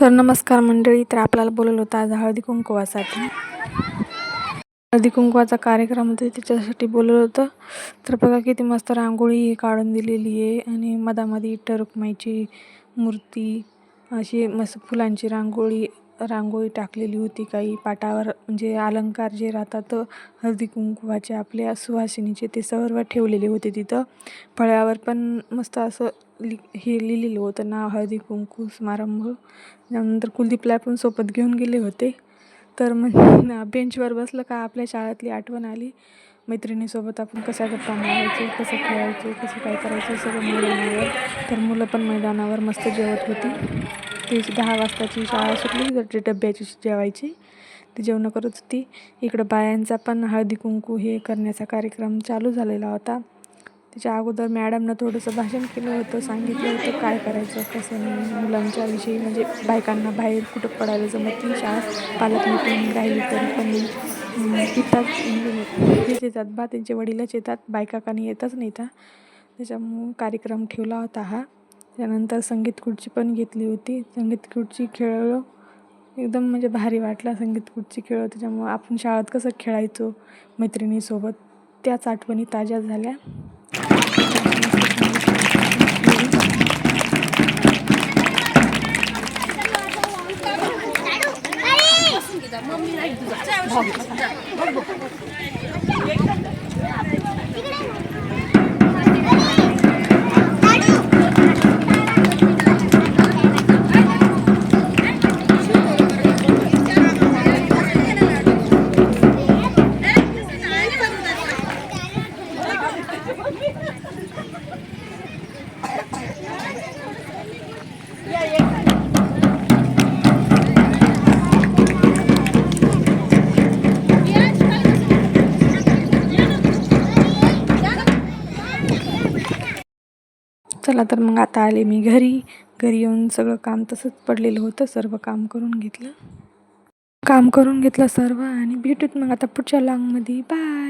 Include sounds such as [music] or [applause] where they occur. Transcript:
तर नमस्कार मंडळी तर आपल्याला बोलवलं होतं आज हळदी कुंकवासाठी. हळदी कुंकवाचा कार्यक्रम होता त्याच्यासाठी बोलवलं होतं. तर बघा किती मस्त रांगोळी काढून दिलेली आहे आणि मधामध्ये विठ्ठल रुक्माईची मूर्ती अशी मस्त फुलांची रांगोळी रांगोळी टाकलेली होती काही पाटावर म्हणजे अलंकार जे राहतात हळदी कुंकवाचे आपल्या सुवासिनीचे ते सर्व ठेवलेले होते तिथं. फळ्यावर पण मस्त असं लि हे लिहिलेलं होतं ना हळदी कुंकू समारंभ. त्यानंतर कुलदीपला पण सोबत घेऊन गेले होते. तर मग [laughs] बेंचवर बसलं का आपल्या शाळेतली आठवण आली. मैत्रिणीसोबत आपण कशा गप्पा मारायचो कसं खेळायचो कसं काय करायचं सगळं मुलं तर मुलं पण मैदानावर मस्त जेवत होती. ती दहा वाजताची शाळा सुटली. की ते डब्याची जेवायची. ती जेवणं करत होती. इकडं बायांचा पण हळदी कुंकू हे करण्याचा कार्यक्रम चालू झालेला होता. त्याच्या अगोदर मॅडमनं थोडंसं भाषण केलं होतं सांगितलं होतं काय करायचं कसं नाही मुलांच्या विषयी म्हणजे बायकांना बाहेर कुठं पडायला जमत नाही शाळा पालक मिटिंग राहिली तरी पण येतात हेच येतात बा त्यांचे वडीलच येतात बायका कानी येतच नाही त्या त्याच्यामुळं कार्यक्रम ठेवला होता हा. त्यानंतर संगीत खुर्ची पण घेतली होती. संगीत खुर्ची खेळलो. एकदम म्हणजे भारी वाटला संगीत खुर्ची खेळ त्याच्यामुळं आपण शाळेत कसं खेळायचो मैत्रिणीसोबत त्याच आठवणी ताज्या झाल्या. चला तर मग आता आले मी घरी. घरी येऊन सगळं काम तसंच पडलेलं होतं. सर्व काम करून घेतलं. काम करून घेतलं सर्व आणि भेटूत मग आता पुढच्या लॉंगमध्ये बाय